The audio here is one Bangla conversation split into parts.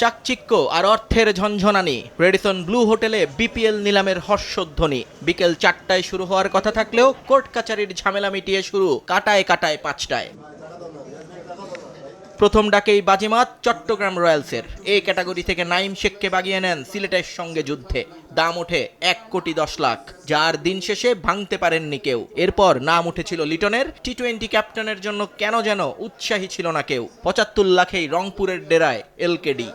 চাকচিক্য আর অর্থের ঝনঝনানি। রেডিসন ব্লু হোটেলে বিপিএল নিলামের হর্ষধ্বনি। বিকেল চারটায় শুরু হওয়ার কথা থাকলেও কোর্ট কাচারির ঝামেলা মিটিয়ে শুরু কাটায় কাটায় পাঁচটায়। প্রথম ডাকেই বাজিমাত চট্টগ্রাম রয়্যালসের। এই ক্যাটাগরি থেকে নাইম শেখকে বাগিয়ে নেন সিলেটের সঙ্গে যুদ্ধে। দাম ওঠে এক কোটি দশ লাখ। যার দিন শেষে ভাঙতে পারেননি কেউ। এরপর নাম উঠেছিল লিটনের। টি টোয়েন্টি ক্যাপ্টেনের জন্য কেন যেন উৎসাহী ছিল না কেউ। পঁচাত্তর লাখেই রংপুরের ডেরায় এলকেডি।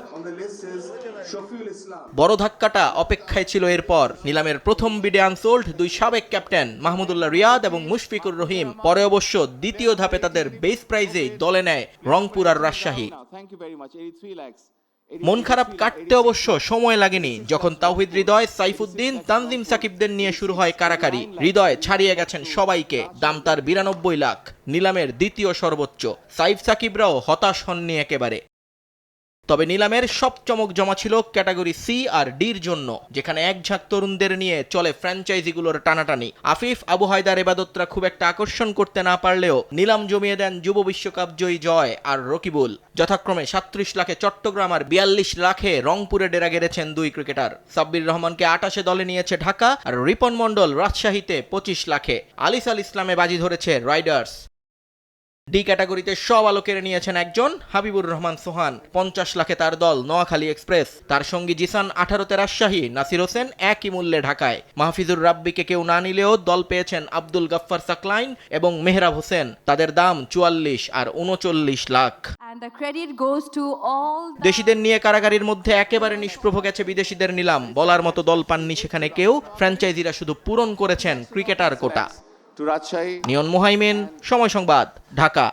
বড় ধাক্কাটা অপেক্ষায় ছিল এরপর। নিলামের প্রথম বিডে আনসোল্ড দুই সাবেক ক্যাপ্টেন মাহমুদুল্লাহ রিয়াদ এবং মুশফিকুর রহিম। পরে অবশ্য দ্বিতীয় ধাপে তাদের বেস প্রাইজে দলে নেয় রংপুর আর Rajshahi. Now, thank you very much. 83 lakhs. মন খারাপ কাটতে অবশ্য সময় লাগেনি। যখন তাওহিদ হৃদয় সাইফুদ্দিন তানজিম সাকিবদের নিয়ে শুরু হয় কারাকারি। হৃদয় ছাড়িয়ে গেছেন সবাইকে। দাম তার বিরানব্বই লাখ। নিলামের দ্বিতীয় সর্বোচ্চ। সাইফ সাকিবরাও হতাশ হননি একেবারে। তবে নিলামের সব চমক জমা ছিল ক্যাটাগরি সি আর ডির জন্য, যেখানে এক ঝাঁক তরুণদের নিয়ে চলে ফ্র্যাঞ্চাইজিগুলোর টানাটানি। আফিফ, আবু হায়দার এবাদতরা খুব একটা আকর্ষণ করতে না পারলেও নিলাম জমিয়ে দেন যুব বিশ্বকাপ জয়ী জয় আর রকিবুল। যথাক্রমে সাত্রিশ লাখে চট্টগ্রাম আর বিয়াল্লিশ লাখে রংপুরে ডেরা গেড়েছেন দুই ক্রিকেটার। সাব্বির রহমানকে আটাশে দলে নিয়েছে ঢাকা আর রিপন মণ্ডল রাজশাহীতে পঁচিশ লাখে। আলিস আল ইসলামে বাজি ধরেছে রাইডার্স। ডি ক্যাটাগরিতে সব আলো কেড়ে নিয়েছেন একজন হাবিবুর রহমান সোহান পঞ্চাশ লাখে তার দল নোয়াখালী এক্সপ্রেস। তার সঙ্গী জিসান আঠারোতে রাজশাহী নাসির হোসেন একই মূল্যে ঢাকায়। মাহফিজুর রাব্বিকে কেউ না নিলেও দল পেয়েছেন আব্দুল গাফফার সাকলাইন এবং মেহরাব হোসেন। তাদের দাম চুয়াল্লিশ আর উনচল্লিশ লাখ। দেশিদের নিয়ে কারাগারির মধ্যে একেবারে নিষ্প্রভ গেছে বিদেশিদের নিলাম। বলার মতো দল পাননি সেখানে কেউ। ফ্র্যাঞ্চাইজিরা শুধু পূরণ করেছেন cricketer quota. Rajshahi. Neon Mohaimen Somoy Songbad Dhaka